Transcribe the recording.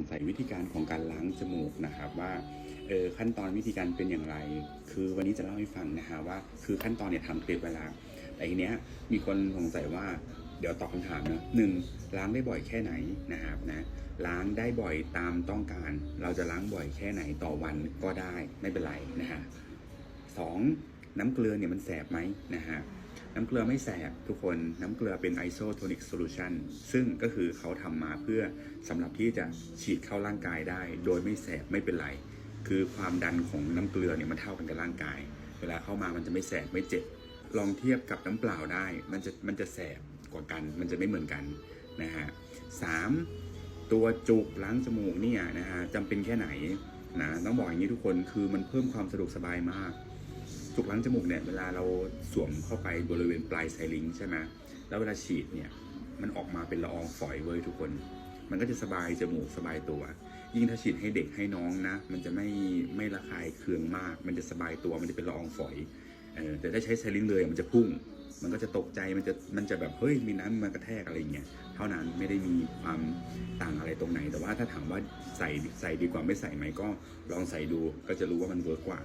งสัยวิธีการของการล้างจมูกนะครับว่าเออขั้นตอนวิธีการเป็นอย่างไร คือวันนี้จะเล่าให้ฟังนะฮะว่า คือขั้นตอนเนี่ยทำคลิปไว้แล้วแต่ทีเนี้ยมีคนสงสัยว่าเดี๋ยวตอบคำถามนะหนึ่งล้างได้บ่อยแค่ไหนนะครับนะล้างได้บ่อยตามต้องการ เราจะล้างบ่อยแค่ไหนต่อวันก็ได้ไม่เป็นไรนะฮะสองน้ำเกลือเนี่ยมันแสบไหมนะฮะ น้ำเกลือไม่แสบทุกคนน้ำเกลือเป็น isotonic solution ซึ่งก็คือเขาทำมาเพื่อสำหรับที่จะฉีดเข้าร่างกายได้ โดยไม่แสบไม่เป็นไร คือความดันของน้ำเกลือเนี่ยมันเท่ากันกับร่างกาย เวลาเข้ามามันจะไม่แสบไม่เจ็บ ลองเทียบกับน้ำเปล่าได้ มันจะมันจะแสบกว่ากัน มันจะไม่เหมือนกันนะฮะสามตัวจุกล้างจมูกเนี่ยนะฮะจำเป็นแค่ไหนนะต้องบอกอย่างนี้ทุกคนคือมันเพิ่มความสะดวกสบายมาก จุกล้างจมูกเนี่ยเวลาเราสวมเข้าไปบริเวณปลายไซลิงใช่ไหมแล้วเวลาฉีดเนี่ยมันออกมาเป็นละอองฝอยเว้ยทุกคน มันก็จะสบายจมูกสบายตัว ยิ่งถ้าฉีดให้เด็กให้น้องนะ มันจะไม่ไม่ระคายเคืองมาก มันจะสบายตัวมันจะเป็นละอองฝอยเออแต่ถ้าใช้ไซลิงเลยมันจะพุ่ง มันก็จะตกใจมันจะมันจะแบบเฮ้ยมีน้ำมากระแทกอะไรเงี้ยเท่านั้นไม่ได้มีความต่างอะไรตรงไหน แต่ว่าถ้าถามว่าใส่ใส่ดีกว่าไม่ใส่ไหมก็ลองใส่ดูก็จะรู้ว่ามันเวิร์กกว่า